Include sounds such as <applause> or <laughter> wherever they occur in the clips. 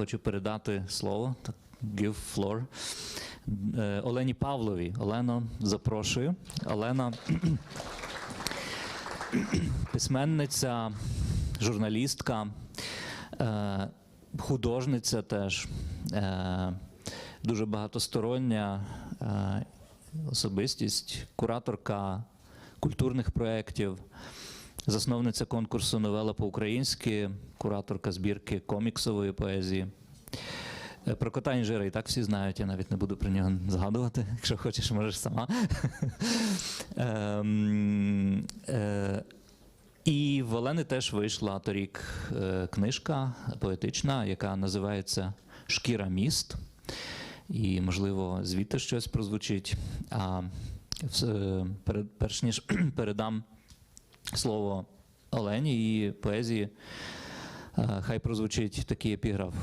хочу передати слово, give floor, е, Олені Павловій. Олено, запрошую. Олена <clears throat> письменниця, журналістка, е, художниця теж, е, дуже багатостороння особистість, кураторка культурних проєктів, засновниця конкурсу Новела по-українськи, кураторка збірки коміксової поезії. Е, Про кота інжира і так всі знають, я навіть не буду про нього згадувати. <laughs> Якщо хочеш, можеш сама. <laughs> Ем, е, І в Олени теж вийшла торік е, книжка поетична, яка називається Шкіра міст. І, можливо, звідти щось прозвучить. А перш ніж <clears throat> передам слово Олені її поезії, е, хай прозвучить такий епіграф.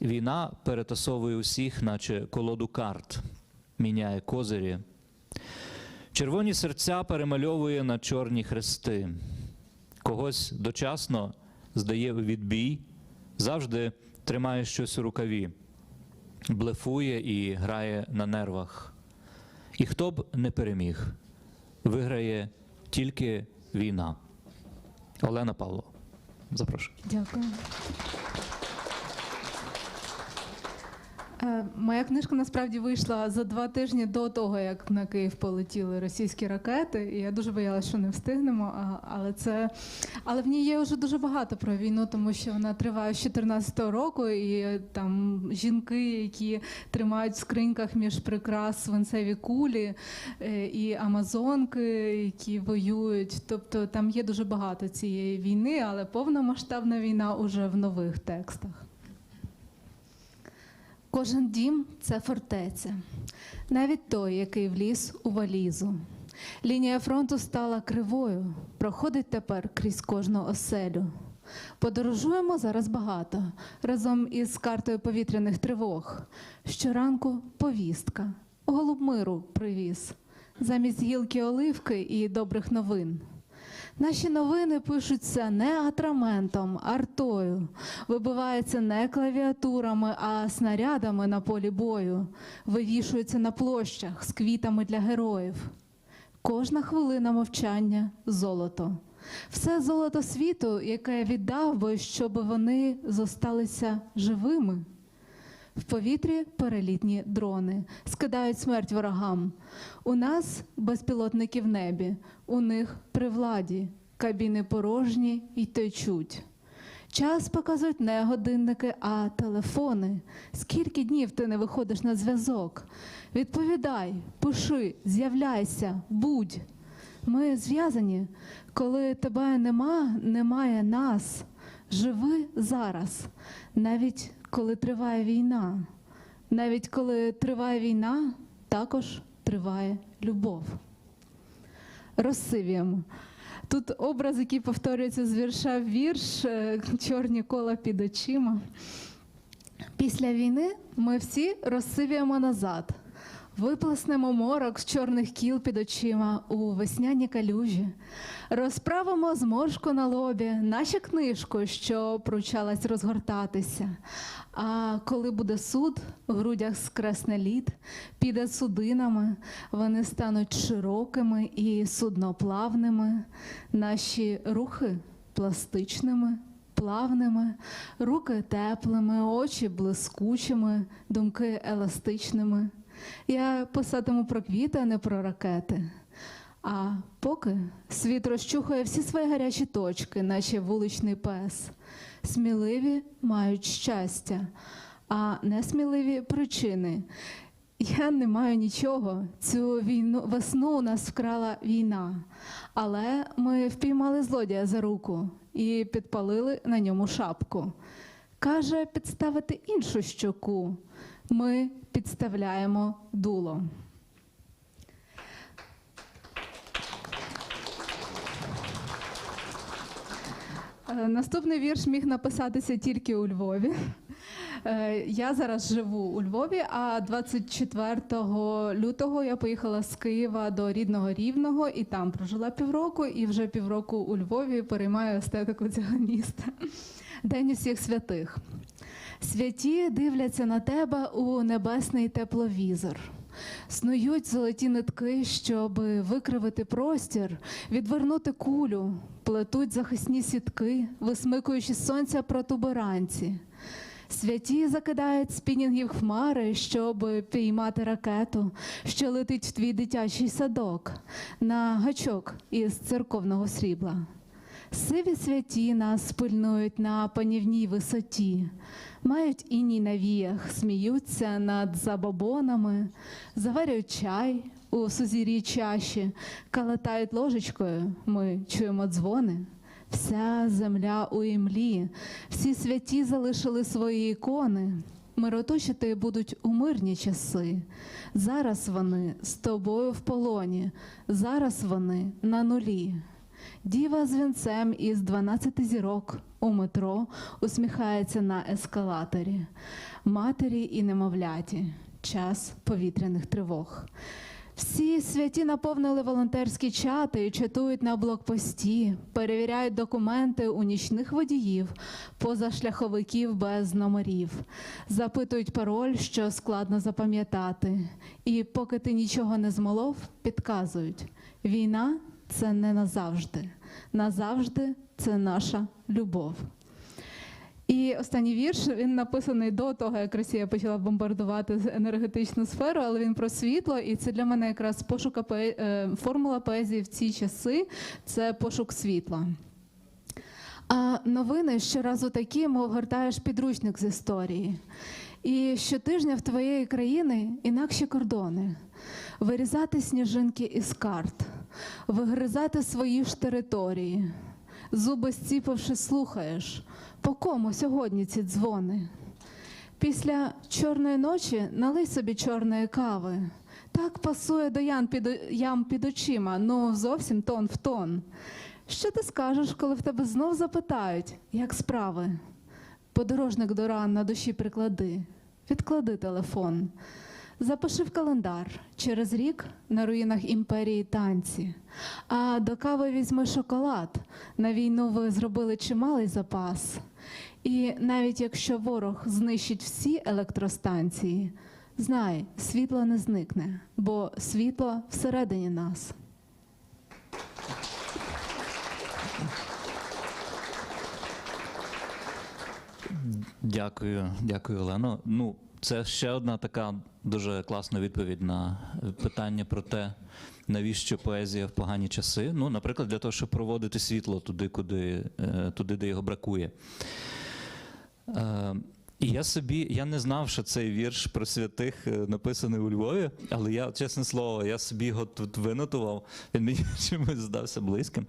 Війна перетасовує усіх, наче колоду карт, міняє козирі. Червоні серця перемальовує на чорні хрести. Когось дочасно здає відбій, завжди тримає щось у рукаві, блефує і грає на нервах. І хто б не переміг, виграє тільки війна. Олена Павло, запрошую. Дякую. Е, Моя книжка насправді вийшла за два тижні до того, як на Київ полетіли російські ракети. І я дуже боялася, що не встигнемо. Але це але в ній є вже дуже багато про війну, тому що вона триває з 14-го року, і е, там жінки, які тримають в скриньках між прикрас свинцеві кулі, е, і амазонки, які воюють. Тобто там є дуже багато цієї війни, але повномасштабна війна уже в нових текстах. Кожен дім це фортеця, навіть той, який вліз у валізу. Лінія фронту стала кривою, проходить тепер крізь кожну оселю. Подорожуємо зараз багато разом із картою повітряних тривог. Щоранку повістка, голуб миру привіз, замість гілки оливки і добрих новин. Наші новини пишуться не атраментом, артою, вибиваються не клавіатурами, а снарядами на полі бою, вивішуються на площах з квітами для героїв. Кожна хвилина мовчання золото. Все золото світу, яке віддав би, щоб вони зосталися живими. В повітрі перелітні дрони скидають смерть ворогам. У нас безпілотники в небі, у них при владі, кабіни порожні й течуть. Час показують не годинники, а телефони. Скільки днів ти не виходиш на зв'язок? Відповідай, пиши, з'являйся, будь. Ми зв'язані. Коли тебе нема, немає нас. Живи зараз, навіть коли триває війна. Навіть коли триває війна, також триває любов. Розсивіємо. Тут образ, який повторюється з вірша в вірш, е, чорні кола під очима. Після війни ми всі розсивіємо назад, виплеснемо морок з чорних кіл під очима у весняні калюжі, розправимо зморшку на лобі, наче книжку, що пручалась розгортатися. А коли буде суд, в грудях скресне лід, піде судинами, вони стануть широкими і судноплавними, наші рухи пластичними плавними, руки теплими, очі блискучими, думки еластичними. Я писатиму про квіти, а не про ракети. А поки світ розчухує всі свої гарячі точки, наче вуличний пес. Сміливі мають щастя, а несміливі причини. Я не маю нічого. Цю війну весну у нас вкрала війна, але ми впіймали злодія за руку і підпалили на ньому шапку. Каже, підставити іншу щоку. Ми підставляємо дуло. Е, Наступний вірш міг написатися тільки у Львові. Е, Я зараз живу у Львові, а 24 лютого я поїхала з Києва до рідного Рівного і там прожила півроку, і вже півроку у Львові переймаю естетику цього міста. День усіх святих. Святі дивляться на тебе у небесний тепловізор. Снують золоті нитки, щоб викривити простір, відвернути кулю, плетуть захисні сітки, висмикуючи сонця протуберанці. Святі закидають спінінгів хмари, щоб піймати ракету, що летить в твій дитячий садок на гачок із церковного срібла. Сиві святі нас пильнують на панівній висоті, мають іній на віях, сміються над забобонами, заварюють чай у сузір'ї чаші, калатають ложечкою, ми чуємо дзвони. Вся земля у імлі, всі святі залишили свої ікони. Мироточити будуть у мирні часи. Зараз вони з тобою в полоні, зараз вони на нулі. Діва з вінцем із 12 зірок у метро усміхається на ескалаторі. Матері і немовляті. Час повітряних тривог. Всі святі наповнили волонтерські чати і чатують на блокпості, перевіряють документи у нічних водіїв, позашляховиків без номерів, запитують пароль, що складно запам'ятати. І поки ти нічого не змолов, підказують: війна це не назавжди. Назавжди це наша любов. І останній вірш він написаний до того, як Росія почала бомбардувати енергетичну сферу, але він про світло, і це для мене якраз пошука е, формула поезії в ці часи це пошук світла. А новини щоразу такі, мов гортаєш підручник з історії. І щотижня в твоєї країни інакші кордони, вирізати сніжинки із карт, вигризати свої ж території, зуби зціпивши, слухаєш, по кому сьогодні ці дзвони. Після чорної ночі налий собі чорної кави. Так пасує до ян під, ям під очима, ну зовсім тон в тон. Що ти скажеш, коли в тебе знов запитають, як справи? Подорожник до ран на душі приклади, відклади телефон. Запиши в календар через рік на руїнах імперії танці. А до кави візьми шоколад. На війну ви зробили чималий запас. І навіть якщо ворог знищить всі електростанції, знай, світло не зникне, бо світло всередині нас. Дякую, дякую, Олено. Ну, це ще одна така дуже класна відповідь на питання про те, навіщо поезія в погані часи. Ну, наприклад, для того, щоб проводити світло туди, куди, е, туди де його бракує. Е, І я собі я не знав, що цей вірш про святих е, написаний у Львові, але я, чесне слово, я собі його тут винотував. Він мені <laughs> чомусь здався близьким.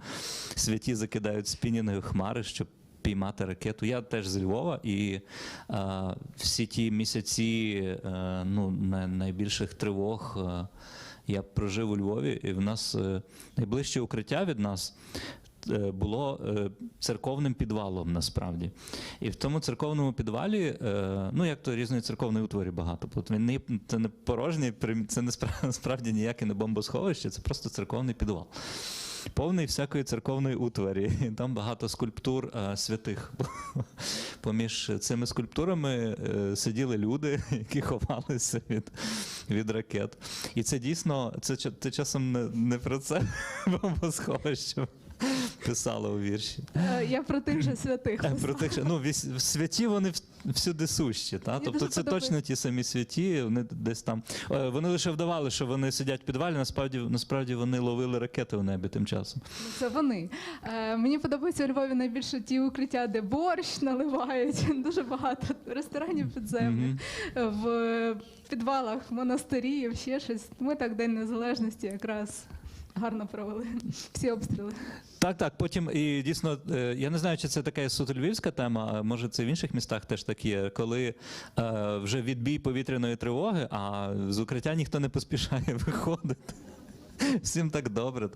Святі закидають спінінги хмари, щоб піймати ракету. Я теж з Львова, і е, всі ті місяці е, ну, найбільших тривог. Е, я прожив у Львові, і в нас найближче укриття від нас було церковним підвалом насправді. І в тому церковному підвалі, ну як то різної церковної утворі багато. Він не це не порожній, це не спра- <laughs> насправді ніяке не бомбосховище, це просто церковний підвал. Повний всякої церковної утварі. Там багато скульптур а, святих. <laughs> Поміж цими скульптурами е, сиділи люди, <laughs> які ховалися від, від ракет. І це дійсно, це, це часом не, не про це <laughs> бомбосховище писало у вірші. Е, Я про тих же святих. Е, Про тих, що- ну, святі вони всюди сущі. Та? Мені Тобто це точно ті самі святі, вони десь там. Е, Вони лише вдавали, що вони сидять в підвалі, насправді, насправді вони ловили ракети в небі тим часом. Це вони. Мені подобається у Львові найбільше ті укриття, де борщ наливають. <laughs> Дуже багато ресторанів підземних, в підвалах монастирів, ще щось. Ми так День Незалежності якраз гарно провели всі обстріли. Так, так. Потім і дійсно, е, я не знаю, чи це така суто львівська тема, а може це в інших містах теж так є, коли е, вже відбій повітряної тривоги, а з укриття ніхто не поспішає <laughs> виходити. Всім так добре,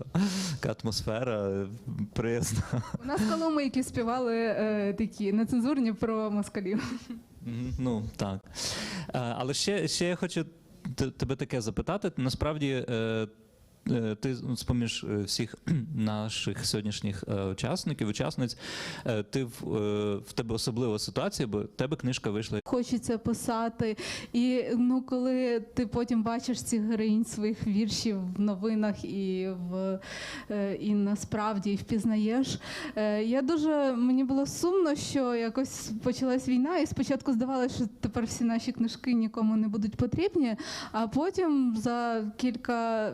така атмосфера е, приязна. У нас коломийки співали е, такі нецензурні про москалів. Ну так. Е, Але ще, ще я хочу тебе таке запитати. Насправді, е, ти ну, з-поміж е, всіх <clears throat> наших сьогоднішніх е, учасників, учасниць, е, ти в, е, тебе особлива ситуація, бо в тебе книжка вийшла. Хочеться писати. І ну, коли ти потім бачиш цих героїнь своїх віршів в новинах і в е, і насправді і впізнаєш. Е, Я дуже мені було сумно, що якось почалась війна, і спочатку здавалося, що тепер всі наші книжки нікому не будуть потрібні. А потім за кілька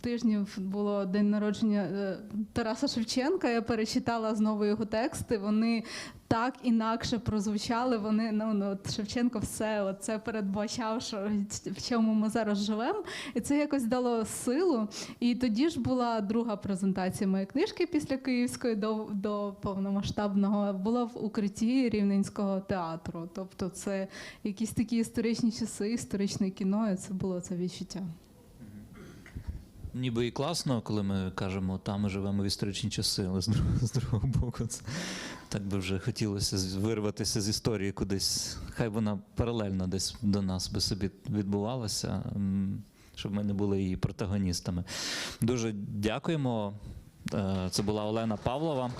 тижнів було день народження е, Тараса Шевченка. Я перечитала знову його тексти. Вони так інакше прозвучали. Вони ну, ну от Шевченко все це передбачав, що в чому ми зараз живемо, і це якось дало силу. І тоді ж була друга презентація моєї книжки після Київської до, до повномасштабного. Була в укритті Рівненського театру. Тобто, це якісь такі історичні часи, історичне кіно, і це було це відчуття. Ніби і класно, коли ми кажемо, там ми живемо в історичні часи, але з другого, з другого боку, це, так би вже хотілося вирватися з історії кудись. Хай вона паралельно десь до нас би собі відбувалася, щоб ми не були її протагоністами. Дуже дякуємо. Е, Це була Олена Павлова.